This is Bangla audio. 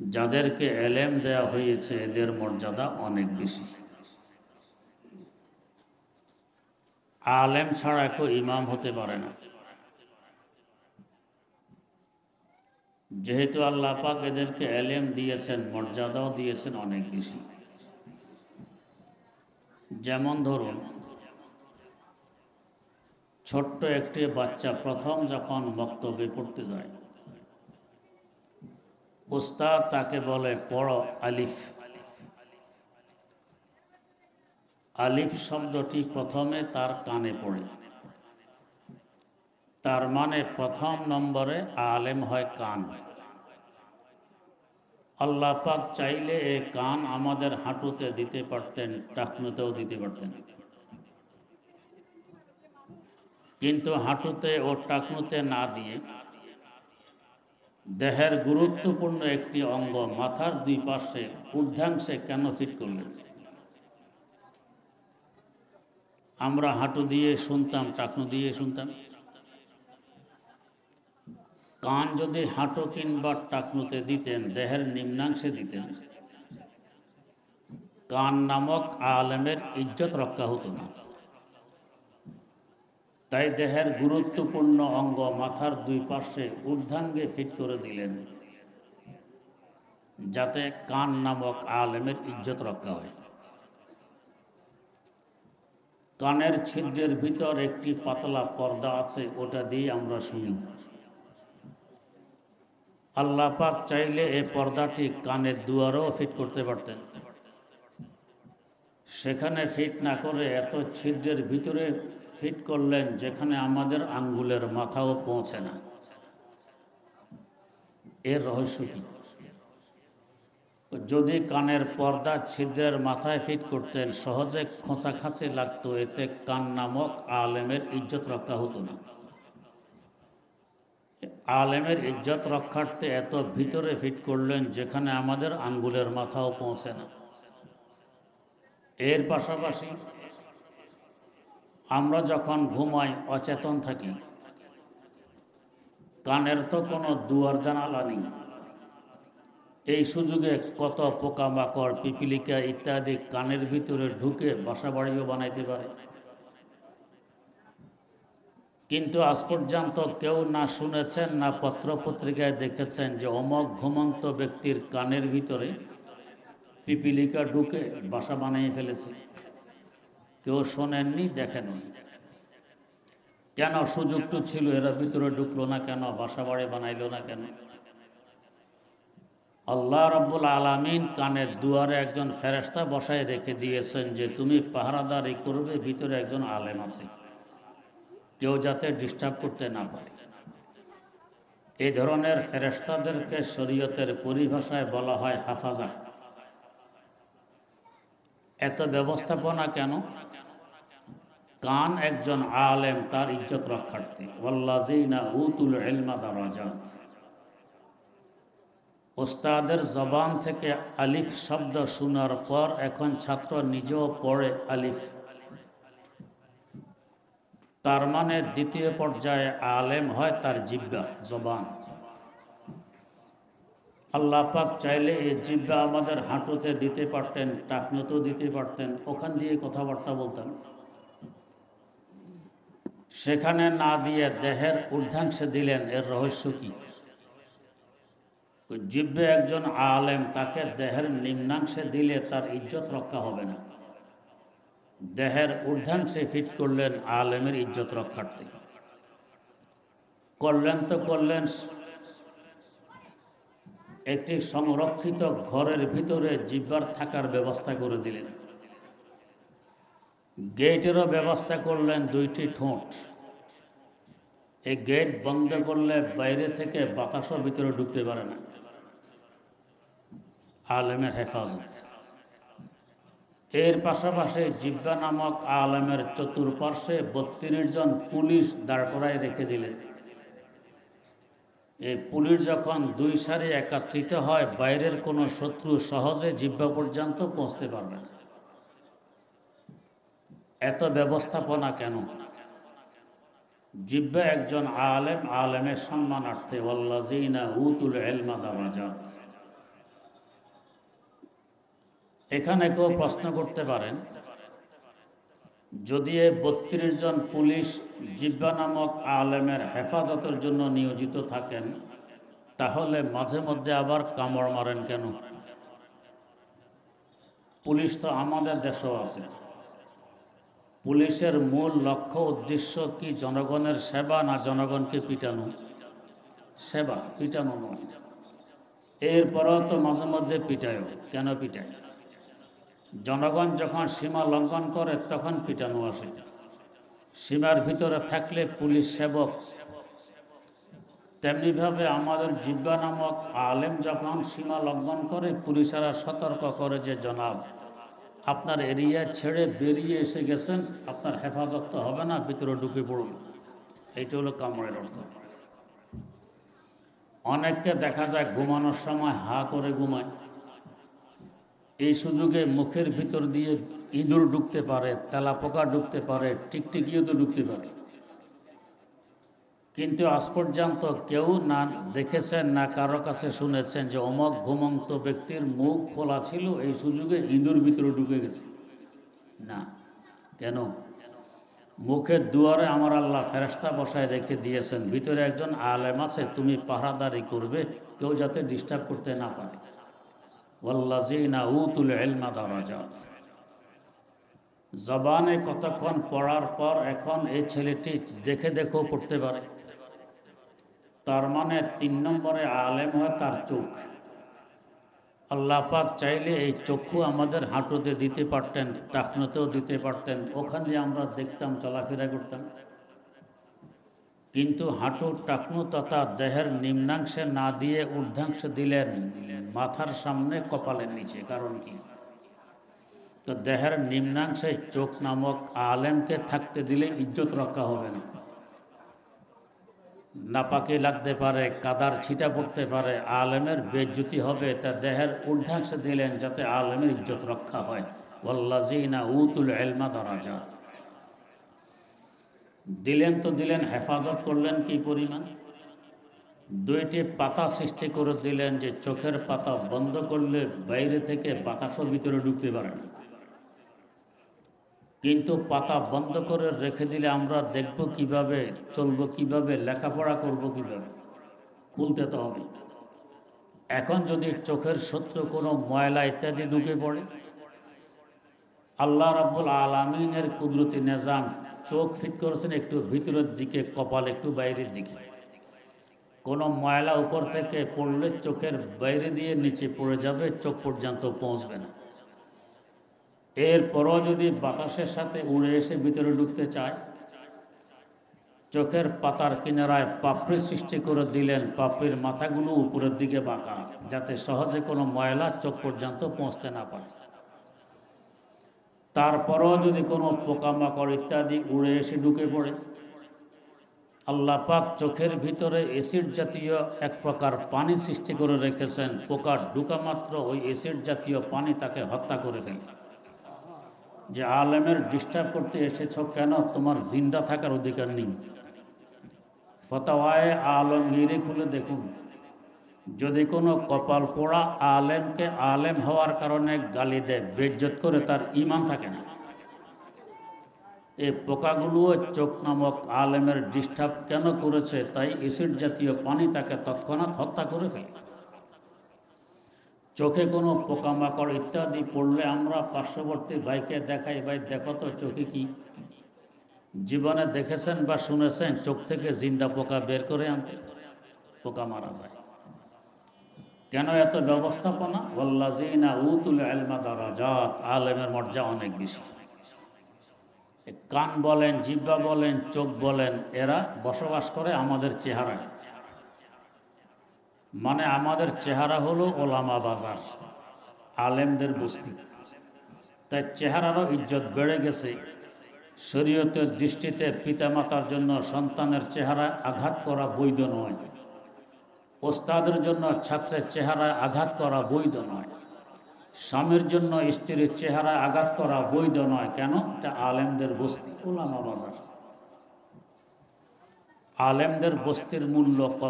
যাদেরকে এলেম দেয়া হয়েছে, এদের মর্যাদা অনেক বেশি। আলেম ছাড়া কেউ ইমাম হতে পারে না। যেহেতু আল্লাহ পাক এদেরকে এলেম দিয়েছেন, মর্যাদাও দিয়েছেন অনেক বেশি। যেমন ধরুন, ছোট্ট একটি বাচ্চা প্রথম যখন বক্তব্যে পড়তে যায় উস্তাদ তাকে বলে, পড়ো আলিফ। আলিফ শব্দটি প্রথমে তার কানে পড়ে। তার মানে প্রথম নম্বরে আলেম হয় কান। আল্লাহ পাক চাইলে এ কান আমাদের হাঁটুতে দিতে পারতেন, টাকনুতেও দিতে পারতেন। কিন্তু হাঁটুতে ও টাকনুতে না দিয়ে দেহের গুরুত্বপূর্ণ একটি অঙ্গ মাথার দুই পাশে ঊর্ধ্বাংশে কেন ফিট করলেন আমরা হাঁটু দিয়ে শুনতাম, টাকনু দিয়ে শুনতাম। কান যদি হাঁটু কিংবা টাকনুতে দিতেন, দেহের নিম্নাংশে দিতেন। কান নামক আলেমের ইজ্জত রক্ষা হতো না। তাই দেহের গুরুত্বপূর্ণ অঙ্গ মাথার দুই পাশে ঊর্ধ্বাঙ্গে ফিট করে দিলেন, যাতে কান নামক আলেমের ইজ্জত রক্ষা হয়। কানের ছিদ্রের ভিতর একটি পাতলা পর্দা আছে, ওটা দিয়ে আমরা শুনি। আল্লাহ পাক চাইলে এই পর্দাটি কানের দুয়ারও ফিট করতে পারতেন। সেখানে ফিট না করে এত ছিদ্রের ভিতরে ফিট করলেন যেখানে আমাদের আঙ্গুলের মাথাও পৌঁছে না। এর রহস্য কি? যদি কানের পর্দা ছিদ্রের মাথায় ফিট করতেন, সহজে খোঁচাখাঁচি লাগতো, এতে কান নামক আলেমের ইজ্জত রক্ষা হতো না। আলেমের ইজ্জত রক্ষার্থে এত ভিতরে ফিট করলেন যেখানে আমাদের আঙ্গুলের মাথাও পৌঁছে না। এর পাশাপাশি আমরা যখন ঘুমাই, অচেতন থাকি। কানের তো কোনো দুয়ার জানালা নেই। এই সুযোগে কত পোকামাকড়, পিপিলিকা ইত্যাদি কানের ভিতরে ঢুকে বাসা বাড়িও বানাইতে পারে। কিন্তু আজ পর্যন্ত কেউ না শুনেছেন, না পত্র পত্রিকায় দেখেছেন যে অমক ঘুমন্ত ব্যক্তির কানের ভিতরে পিপিলিকা ঢুকে বাসা বানিয়ে ফেলেছে। কেউ শোনেননি, দেখেননি। কেন সুযোগটু ছিল, এরা ভিতরে ঢুকলো না কেন? বাসা বাড়ি বানাইলো না কেন? আল্লাহ রব্বুল আলমিন কানের দুয়ারে একজন ফেরেস্তা বসায় রেখে দিয়েছেন যে, তুমি পাহারাদারি করবে, ভিতরে একজন আলেম আছে। কেউ যাতে ডিস্টার্ব করতে না পারে। এই ধরনের ফেরেস্তাদেরকে শরীয়তের পরিভাষায় বলা হয় হাফাজা এত ব্যবস্থাপনা কেন? কান একজন আলেম, তার ইজ্জত রক্ষার্থে। ওস্তাদের জবান থেকে আলিফ শব্দ শোনার পর এখন ছাত্র নিজেও পড়ে আলিফ। তার মানে দ্বিতীয় পর্যায়ে আলেম হয় তার জিব্বা, জবান। আল্লাহ পাক চাইলে এই জিব্বা আমাদের হাঁটুতে দিতে পারতেন টাকনুতেও দিতে পারতেন, ওখান দিয়ে কথাবার্তা বলতেন। সেখানে না দিয়ে দেহের ঊর্ধ্বাংশে দিলেন, এর রহস্য কি? জিব্বে একজন আলেম, তাকে দেহের নিম্নাংশে দিলে তার ইজ্জত রক্ষা হবে না। দেহের ঊর্ধ্বাংশে ফিট করলেন আলেমের ইজ্জত রক্ষার্থে। করলেন তো করলেন একটি সংরক্ষিত ঘরের ভিতরে জিব্বার থাকার ব্যবস্থা করে দিলেন। গেটেরও ব্যবস্থা করলেন দুইটি ঠোঁট। এই গেট বন্ধ করলে বাইরে থেকে বাতাসও ভিতরে ঢুকতে পারে না। আলেমের হেফাজত। এর পাশাপাশি জিব্বা নামক আলেমের চতুর্পার্শ্বে বত্রিশ জন পুলিশ দাঁড় করায় রেখে দিলেন। এই পুলিশ যখন দুই সারি একাত্রিত হয়, বাইরের কোনো শত্রু সহজে জিব্বা পর্যন্ত পৌঁছতে পারবে না। এত ব্যবস্থাপনা কেন? জিব্বা একজন আলেম, আলেমের সম্মানার্থে ওল্লাজিনা হুতুল এখানে কেউ প্রশ্ন করতে পারেন যদি এই বত্রিশ জন পুলিশ জিব্বা নামক আলেমের হেফাজতের জন্য নিয়োজিত থাকেন, তাহলে মাঝে মধ্যে আবার কামড় মারেন কেন? পুলিশ তো আমাদের দেশেও আছে। পুলিশের মূল লক্ষ্য, উদ্দেশ্য কি জনগণের সেবা না জনগণকে পিটানো? সেবা, পিটানো নয়। এরপরও তো মাঝে মধ্যে পিটায় কেন পিটায়? জনগণ যখন সীমা লঙ্ঘন করে, তখন পিটানো আসে। সীমার ভিতরে থাকলে পুলিশ সেবক। তেমনিভাবে আমাদের জিব্বা নামক আলেম যখন সীমা লঙ্ঘন করে, পুলিশেরা সতর্ক করে যে, জনাব, আপনার এরিয়া ছেড়ে বেরিয়ে এসে গেছেন, আপনার হেফাজত তো হবে না, ভিতরে ঢুকে পড়ুন। এইটা হলো কামড়ের অর্থ। অনেককে দেখা যায় ঘুমানোর সময় হা করে ঘুমায়। এই সুযোগে মুখের ভিতর দিয়ে ইঁদুর ঢুকতে পারে, তেলাপোকা ঢুকতে পারে টিকটিকিও তো ঢুকতে পারে। কিন্তু আজ পর্যন্ত কেউ না দেখেছেন, না কারও কাছে শুনেছেন যে অমক ঘুমন্ত ব্যক্তির মুখ খোলা ছিল, এই সুযোগে ইঁদুর ভিতরে ঢুকে গেছে। না, কেন? মুখের দুয়ারে আমার আল্লাহ ফেরস্তা বসায় রেখে দিয়েছেন, ভিতরে একজন আলেম আছে, তুমি পাহারাদারি করবে, কেউ যাতে ডিস্টার্ব করতে না পারে। জবানে কতক্ষণ পড়ার পর এখন এই ছেলেটি দেখে দেখেও পড়তে পারে। তার মানে তিন নম্বরে আলেম হয় তার চোখ। আল্লাহ পাক চাইলে এই চক্ষু আমাদের হাঁটুতে দিতে পারতেন টাকনোতেও দিতে পারতেন, ওখানে আমরা দেখতাম, চলাফেরা করতাম। কিন্তু হাঁটুর টাকনু তথা দেহের নিম্নাংশে না দিয়ে ঊর্ধ্বাংশে দিলেন, মাথার সামনে কপালের নিচে। কারণ কি? তো দেহের নিম্নাংশে চোখ নামক আলেমকে থাকতে দিলে ইজ্জত রক্ষা হবে না। নাপাকি লাগতে পারে, কাদার ছিটা পড়তে পারে, আলেমের বেজ্জুতি হবে, তা দেহের ঊর্ধ্বাংশে দিলেন যাতে আলেমের ইজ্জত রক্ষা হয়। ওয়াল্লাজিনা উতুল এলমা দরাজা। দিলেন তো দিলেন, হেফাজত করলেন কি পরিমাণ? দুইটি পাতা সৃষ্টি করে দিলেন যে চোখের পাতা বন্ধ করলে বাইরে থেকে বাতাসও ভিতরে ঢুকতে পারে না। কিন্তু পাতা বন্ধ করে রেখে দিলে আমরা দেখব কীভাবে, চলবো কীভাবে, লেখাপড়া করব কীভাবে, খুলতে তো হবে। এখন যদি চোখের শত্রু কোনো ময়লা ইত্যাদি ঢুকে পড়ে, আল্লাহ রাব্বুল আলমিনের কুদরতি নিজাম চোখ ফিট করেছেন, একটু ভিতরের দিকে, কপাল একটু বাইরের দিকে। কোনো ময়লা উপর থেকে পড়লে চোখের বাইরে দিয়ে নিচে পড়ে যাবে, চোখ পর্যন্ত পৌঁছবে না। এরপরও যদি বাতাসের সাথে উড়ে এসে ভিতরে ঢুকতে চায়, চোখের পাতার কিনারায় পাপড়ি সৃষ্টি করে দিলেন, পাপড়ির মাথাগুলো উপরের দিকে বাঁকা, যাতে সহজে কোনো ময়লা চোখ পর্যন্ত পৌঁছতে না পারে। তারপরও যদি কোনো পোকামাকড় ইত্যাদি উড়ে এসে ঢুকে পড়ে, আল্লাহ পাক চোখের ভিতরে এসিড জাতীয় এক প্রকার পানি সৃষ্টি করে রেখেছেন। পোকা ঢুকা মাত্র ওই এসিড জাতীয় পানি তাকে হত্যা করে ফেলে। যে আলেমের ডিস্টার্ব করতে এসেছ কেন? তোমার জিন্দা থাকার অধিকার নেই। ফতাওয়ায় আলমগিরি খুলে দেখুন। যদি কোনো কপাল পোড়া আলেমকে আলেম হওয়ার কারণে গালি দেয়, বেজ্জত করে তার ইমান থাকে না। এই পোকাগুলোও চোখ নামক আলেমের ডিস্টার্ব কেন করেছে, তাই এসিড জাতীয় পানি তাকে তৎক্ষণাৎ হত্যা করে ফেলে। চোখে কোনো পোকামাকড় ইত্যাদি পড়লে আমরা পার্শ্ববর্তী ভাইকে দেখাই, ভাই, দেখো তো চোখে কি? জীবনে দেখেছেন বা শুনেছেন, চোখ থেকে জিন্দা পোকা বের করে আনতে। পোকা মারা যায়। কেন এত ব্যবস্থাপনা? ওল্লাজিনা উতুল আলমা দারাজাত, আলেমের মর্যা অনেক বেশি। কান বলেন জিব্বা বলেন, চোখ বলেন, এরা বসবাস করে আমাদের চেহারায়। মানে আমাদের চেহারা হলো ওলামা বাজার, আলেমদের বস্তি। তাই চেহারারও ইজ্জত বেড়ে গেছে। শরীয়তের দৃষ্টিতে পিতামাতার জন্য সন্তানের চেহারায় আঘাত করা বৈধ নয়। ওস্তাদের জন্য ছাত্রের চেহারায় আঘাত করা বৈধ নয়। স্বামীর জন্য স্ত্রীর চেহারায় আঘাত করা বৈধ নয়। কেন? এটা আলেমদের বস্তি ওলামা বাজার। আলেমদের বস্তির মূল্য কত?